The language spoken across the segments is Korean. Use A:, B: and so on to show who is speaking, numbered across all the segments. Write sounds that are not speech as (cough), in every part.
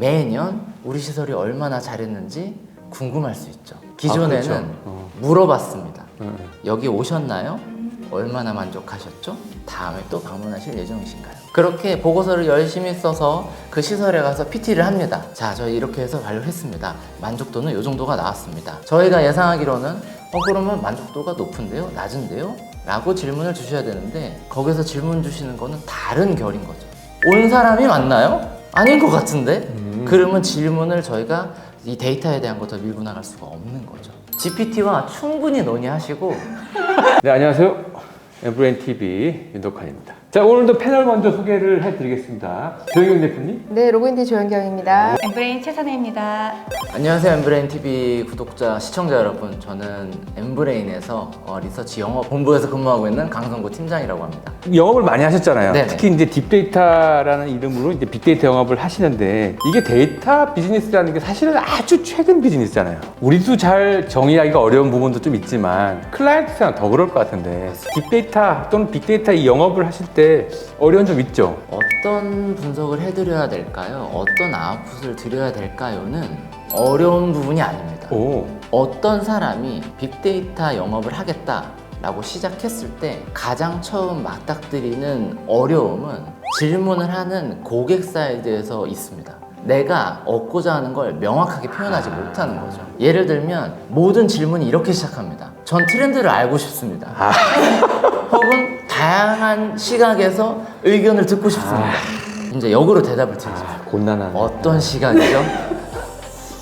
A: 매년 우리 시설이 얼마나 잘했는지 궁금할 수 있죠. 기존에는
B: 그렇죠. 어.
A: 물어봤습니다.
B: 응,
A: 여기 오셨나요? 얼마나 만족하셨죠? 다음에 또 방문하실 예정이신가요? 그렇게 보고서를 열심히 써서 그 시설에 가서 PT를 합니다. 자, 저희 이렇게 해서 완료했습니다. 만족도는 이 정도가 나왔습니다. 저희가 예상하기로는 어 그러면 만족도가 높은데요? 낮은데요? 라고 질문을 주셔야 되는데 거기서 질문 주시는 거는 다른 결인 거죠. 온 사람이 맞나요? 아닌 것 같은데?
B: 음.
A: 그러면 질문을 저희가 이 데이터에 대한 것도 밀고 나갈 수가 없는 거죠. GPT와 충분히 논의하시고 (laughs)
B: 네, 안녕하세요. 엠브레인 TV 윤덕환입니다. 자, 오늘도 패널 먼저 소개를 해드리겠습니다. 조영경 대표님.
C: 네, 로그인티 조현경입니다.
D: 엠브레인 최선혜입니다.
A: 안녕하세요 엠브레인 TV 구독자 시청자 여러분 저는 엠브레인에서 어, 리서치 영업 본부에서 근무하고 있는 강성구 팀장이라고 합니다
B: 영업을 많이 하셨잖아요.
A: 네네.
B: 특히 이제 딥데이터라는 이름으로 이제 빅데이터 영업을 하시는데 이게 데이터 비즈니스라는 게 사실은 아주 최근 비즈니스잖아요. 우리도 잘 정의하기가 어려운 부분도 좀 있지만 클라이언트랑 더 그럴 것 같은데 딥데이터 또는 빅데이터 이 영업을 하실 때 어려운 점 있죠.
A: 어떤 분석을 해드려야 될까요? 어떤 아웃풋을 드려야 될까요?는 어려운 부분이 아닙니다
B: 오,
A: 어떤 사람이 빅데이터 영업을 하겠다 라고 시작했을 때 가장 처음 맞닥뜨리는 어려움은 질문을 하는 고객 사이드에서 있습니다. 내가 얻고자 하는 걸 명확하게 표현하지 못하는 거죠. 예를 들면 모든 질문이 이렇게 시작합니다. 전 트렌드를 알고 싶습니다. (laughs) 혹은 다양한 시각에서 의견을 듣고 싶습니다. 이제 역으로 대답을 드리죠.
B: 곤란한.
A: 어떤 시각이죠?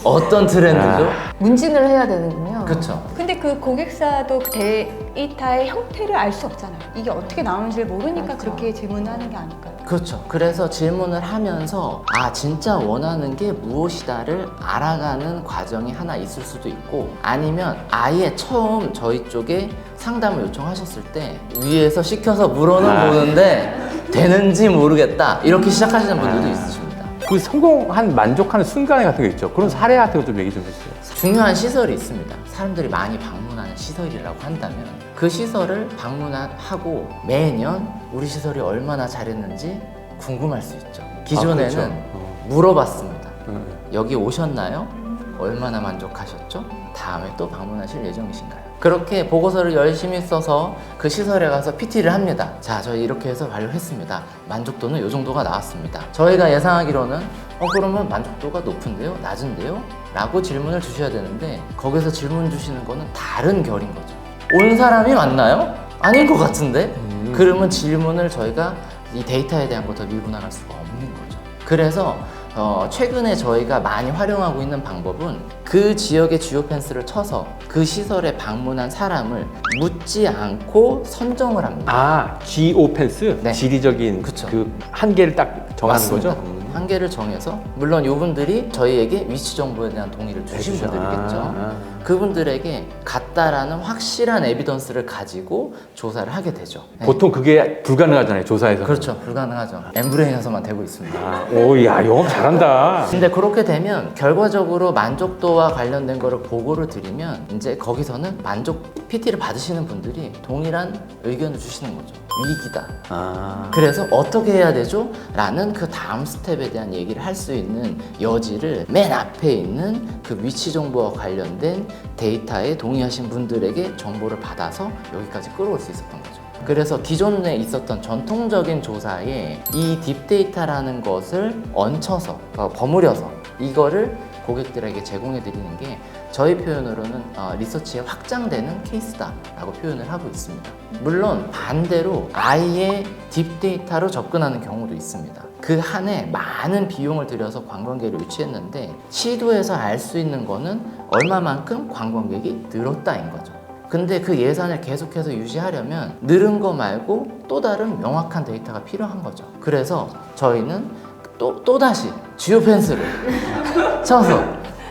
A: 어떤 트렌드죠?
C: 문진을 해야 되는군요.
A: 그렇죠.
D: 근데 그 고객사도 그 데이터의 형태를 알 수 없잖아요. 이게 어떻게 나오는지를 모르니까. 그렇게 질문하는 게 아닐까요?
A: 그렇죠. 그래서 질문을 하면서 아 진짜 원하는 게 무엇이다를 알아가는 과정이 하나 있을 수도 있고 아니면 아예 처음 저희 쪽에 상담을 요청하셨을 때 위에서 시켜서 물어는
B: 아.
A: 보는데 되는지 모르겠다 이렇게 시작하시는 분들도
B: 아.
A: 있으십니다.
B: 그 성공한 만족하는 순간 같은 거 있죠. 그런 사례 같은 거 좀 얘기 좀 해주세요.
A: 중요한 시설이 있습니다. 사람들이 많이 방문하는 시설이라고 한다면 그 시설을 방문하고 매년 우리 시설이 얼마나 잘했는지 궁금할 수 있죠. 기존에는
B: 아, 그렇죠. 어.
A: 물어봤습니다.
B: 응.
A: 여기 오셨나요? 얼마나 만족하셨죠? 다음에 또 방문하실 예정이신가요? 그렇게 보고서를 열심히 써서 그 시설에 가서 PT를 합니다. 자, 저희 이렇게 해서 완료했습니다. 만족도는 이 정도가 나왔습니다. 저희가 예상하기로는 어 그러면 만족도가 높은데요? 낮은데요? 라고 질문을 주셔야 되는데 거기서 질문 주시는 거는 다른 결인 거죠. 온 사람이 맞나요? 아닌 것 같은데?
B: 음.
A: 그러면 질문을 저희가 이 데이터에 대한 것도 밀고 나갈 수가 없는 거죠. 그래서 어, 최근에 저희가 많이 활용하고 있는 방법은 그 지역의 주요 펜스를 쳐서 그 시설에 방문한 사람을 묻지 않고 선정을 합니다.
B: 아, 지오펜스?
A: 네.
B: 지리적인
A: 그쵸.
B: 그 한계를 딱 정하는
A: 맞습니다.
B: 거죠? 음.
A: 한계를 정해서 물론 이분들이 저희에게 위치 정보에 대한 동의를 주신
B: 해주죠.
A: 분들이겠죠.
B: 아,
A: 그분들에게 같다라는 확실한 에비던스를 가지고 조사를 하게 되죠.
B: 아.
A: 네.
B: 보통 그게 불가능하잖아요, 조사에서.
A: 그렇죠. 불가능하죠. 엠브레인에서만 되고 있습니다.
B: 아, 오, 야, 영업 잘한다.
A: 근데 그렇게 되면 결과적으로 만족도와 관련된 거를 보고를 드리면 이제 거기서는 만족 PT를 받으시는 분들이 동일한 의견을 주시는 거죠. 위기다.
B: 아,
A: 그래서 어떻게 해야 되죠? 라는 그 다음 스텝에 대한 얘기를 할 수 있는 여지를 맨 앞에 있는 그 위치 정보와 관련된 데이터에 동의하신 분들에게 정보를 받아서 여기까지 끌어올 수 있었던 거죠. 그래서 기존에 있었던 전통적인 조사에 이 딥데이터라는 것을 얹혀서 어, 버무려서 이거를 고객들에게 제공해 드리는 게 저희 표현으로는 어, 리서치에 확장되는 케이스다라고 표현을 하고 있습니다. 물론 반대로 아예 딥데이터로 접근하는 경우도 있습니다. 그 한 해 많은 비용을 들여서 관광객을 유치했는데 시도에서 알 수 있는 거는 얼마만큼 관광객이 늘었다인 거죠. 근데 그 예산을 계속해서 유지하려면 늘은 거 말고 또 다른 명확한 데이터가 필요한 거죠. 그래서 저희는 또, 또다시 주요 펜스를 쳐서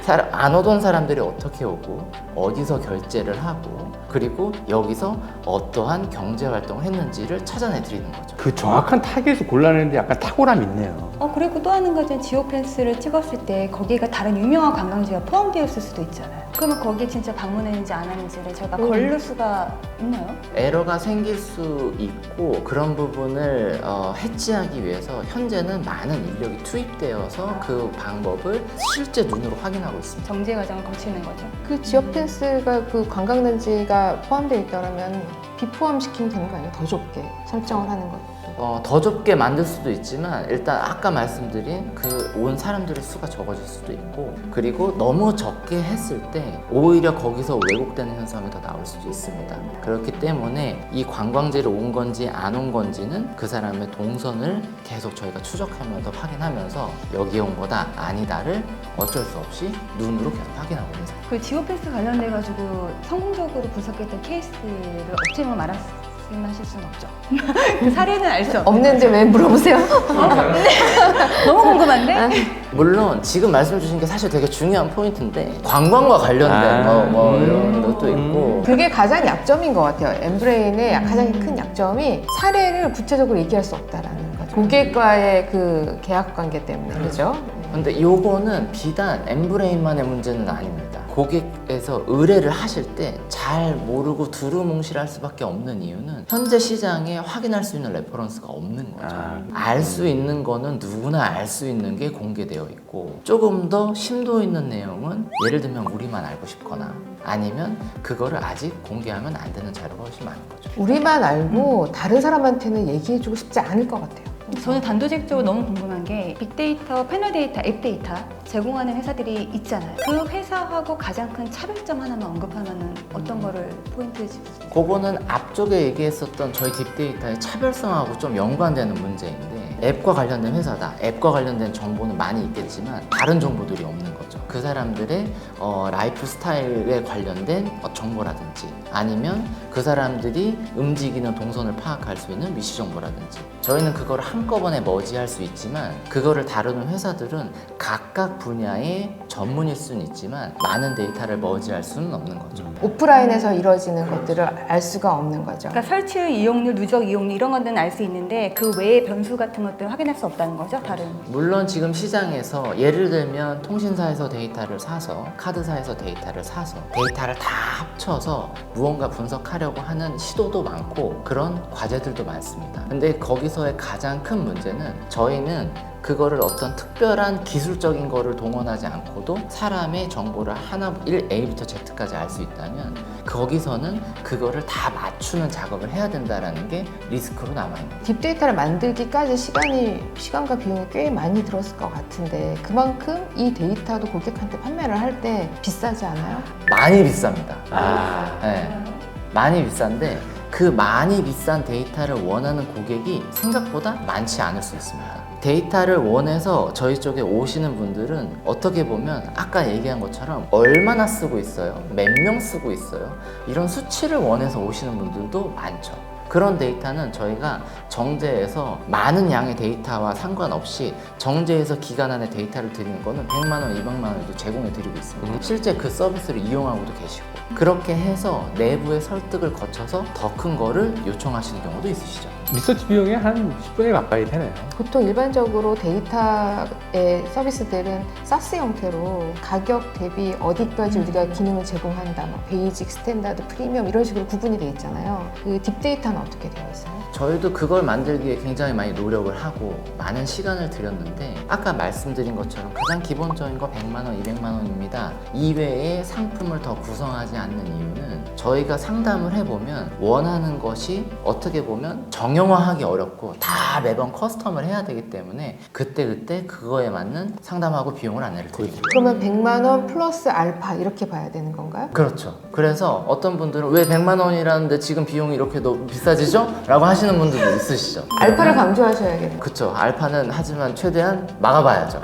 A: 사- 안 오던 사람들이 어떻게 오고 어디서 결제를 하고 그리고 여기서 어떠한 경제 활동을 했는지를 찾아내 드리는 거죠.
B: 그 정확한 타겟을 골라내는데 약간 탁월함이 있네요.
D: 어 그리고 또 하는 것은 지오펜스를 찍었을 때 거기가 다른 유명한 관광지가 포함되어 있을 수도 있잖아요. 그러면 거기에 진짜 방문했는지 안 했는지를 저희가
C: 음.
D: 걸릴 수가 있나요?
A: 에러가 생길 수 있고 그런 부분을 어, 해지하기 위해서 현재는 많은 인력이 투입되어서 그 방법을 실제 눈으로 확인하고 있습니다.
D: 정제 과정을 거치는 거죠.
C: 그 지역 펜스가 그 관광단지가 포함되어 있다면 비포함시키면 되는 거 아니에요? 더 좁게 설정을 하는 것도.
A: 어, 더 좁게 만들 수도 있지만 일단 아까 말씀드린 그 온 사람들의 수가 적어질 수도 있고 그리고 너무 적게 했을 때 오히려 거기서 왜곡되는 현상이 더 나올 수도 있습니다. 그렇기 때문에 이 관광지를 온 건지 안 온 건지는 그 사람의 동선을 계속 저희가 추적하면서 확인하면서 여기 온 거다 아니다를 어쩔 수 없이 눈으로 계속 확인하고 있는 상태.
D: 그 지오패스 관련돼 가지고 성공적으로 분석했던 케이스를 업체명을 말씀하실 수는 없죠. (laughs) 그 사례는 알 수 없는.
C: 없는데 왜 물어보세요? (laughs)
D: 너무 궁금한데?
A: 물론 지금 말씀 주신 게 사실 되게 중요한 포인트인데 관광과 관련된
B: 아.
A: 뭐, 뭐 이런
B: 음.
A: 것도 있고
C: 그게 가장 약점인 것 같아요. 엠브레인의 가장 큰 약점이 사례를 구체적으로 얘기할 수 없다라는 거죠. 고객과의 그 계약 관계 때문에 그죠?
A: 근데 요거는 비단 엠브레인만의 문제는 아닙니다. 고객에서 의뢰를 하실 때 잘 모르고 두루뭉실할 수밖에 없는 이유는 현재 시장에 확인할 수 있는 레퍼런스가 없는 거죠.
B: 아.
A: 알 수 있는 거는 누구나 알 수 있는 게 공개되어 있고 조금 더 심도 있는 내용은 예를 들면 우리만 알고 싶거나 아니면 그거를 아직 공개하면 안 되는 자료가 훨씬 많은 거죠.
C: 우리만 알고 다른 사람한테는 얘기해주고 싶지 않을 것 같아요.
D: 저는 단도직입적으로 너무 궁금한 게 빅데이터, 패널 데이터, 앱 데이터 제공하는 회사들이 있잖아요. 그 회사하고 가장 큰 차별점 하나만 언급하면 어떤 거를 포인트 짚으세요?
A: 그거는 앞쪽에 얘기했었던 저희 딥데이터의 차별성하고 좀 연관되는 문제인데 앱과 관련된 회사다. 앱과 관련된 정보는 많이 있겠지만 다른 정보들이 없는 거죠. 그 사람들의 어, 라이프 스타일에 관련된 어, 정보라든지 아니면 그 사람들이 움직이는 동선을 파악할 수 있는 위치 정보라든지 저희는 그걸 한꺼번에 머지할 수 있지만 그거를 다루는 회사들은 각각 분야의 전문일 수는 있지만 많은 데이터를 머지할 수는 없는 거죠.
C: 오프라인에서 이루어지는 것들을 알 수가 없는 거죠.
D: 그러니까 설치 이용률, 누적 이용률 이런 것들은 알 수 있는데 그 외의 변수 같은 것들을 확인할 수 없다는 거죠, 다른.
A: 물론 지금 시장에서 예를 들면 통신사에서 데이터를 사서 카드사에서 데이터를 사서 데이터를 다 합쳐서 무언가 분석하려고 하는 시도도 많고 그런 과제들도 많습니다. 근데 거기서 의 가장 큰 문제는 저희는 그거를 어떤 특별한 기술적인 거를 동원하지 않고도 사람의 정보를 하나 1 A부터 Z까지 알 수 있다면 거기서는 그거를 다 맞추는 작업을 해야 된다라는 게 리스크로 남아 있는.
C: 딥데이터를 만들기까지 시간이 시간과 비용이 꽤 많이 들었을 것 같은데 그만큼 이 데이터도 고객한테 판매를 할 때 비싸지 않아요?
A: 많이 비쌉니다.
B: 아.
A: 네, 많이 비싼데 그 많이 비싼 데이터를 원하는 고객이 생각보다 많지 않을 수 있습니다. 데이터를 원해서 저희 쪽에 오시는 분들은 어떻게 보면 아까 얘기한 것처럼 얼마나 쓰고 있어요? 몇 명 쓰고 있어요? 이런 수치를 원해서 오시는 분들도 많죠. 그런 데이터는 저희가 정제해서 많은 양의 데이터와 상관없이 정제해서 기간 안에 데이터를 드리는 거는 100만 원, 200만 원에도 제공해 드리고 있습니다. 실제 그 서비스를 이용하고도 계시고 그렇게 해서 내부의 설득을 거쳐서 더 큰 거를 요청하시는 경우도 있으시죠.
B: 리서치 비용이 한 10분의 가까이 되네요.
C: 보통 일반적으로 데이터의 서비스들은 사스 형태로 가격 대비 어디까지 우리가 기능을 제공한다, 뭐 베이직, 스탠다드, 프리미엄 이런 식으로 구분이 돼 있잖아요. 그 딥데이터는 어떻게 되어 있어요?
A: 저희도 그걸 만들기에 굉장히 많이 노력을 하고 많은 시간을 들였는데 아까 말씀드린 것처럼 가장 기본적인 거 100만 원, 200만 원입니다. 이외에 상품을 더 구성하지 않는 이유는 저희가 상담을 해보면 원하는 것이 어떻게 보면 정 형화하기 어렵고 다 매번 커스텀을 해야 되기 때문에 그때그때 그거에 맞는 상담하고 비용을 안내를 드립니다.
C: 그러면 100만 원 플러스 알파 이렇게 봐야 되는 건가요?
A: 그렇죠. 그래서 어떤 분들은 왜 100만 원이라는데 지금 비용이 이렇게 너무 비싸지죠? 라고 하시는 분들도 있으시죠.
C: 알파를 강조하셔야겠네요.
A: 그쵸. 알파는 하지만 최대한 막아봐야죠.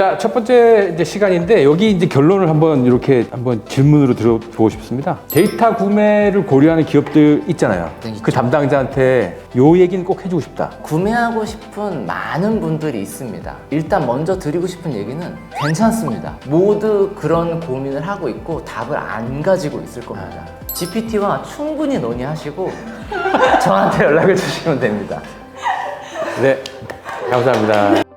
B: 자, 첫 번째 이제 시간인데 여기 이제 결론을 한번 이렇게 한번 질문으로 들어보고 싶습니다. 데이터 구매를 고려하는 기업들 있잖아요.
A: 네.
B: 그 담당자한테 요 얘기는 꼭 해주고 싶다.
A: 구매하고 싶은 많은 분들이 있습니다. 일단 먼저 드리고 싶은 얘기는 괜찮습니다. 모두 그런 고민을 하고 있고 답을 안 가지고 있을 겁니다. GPT와 충분히 논의하시고 (laughs) 저한테 연락을 주시면 됩니다.
B: 네. 감사합니다.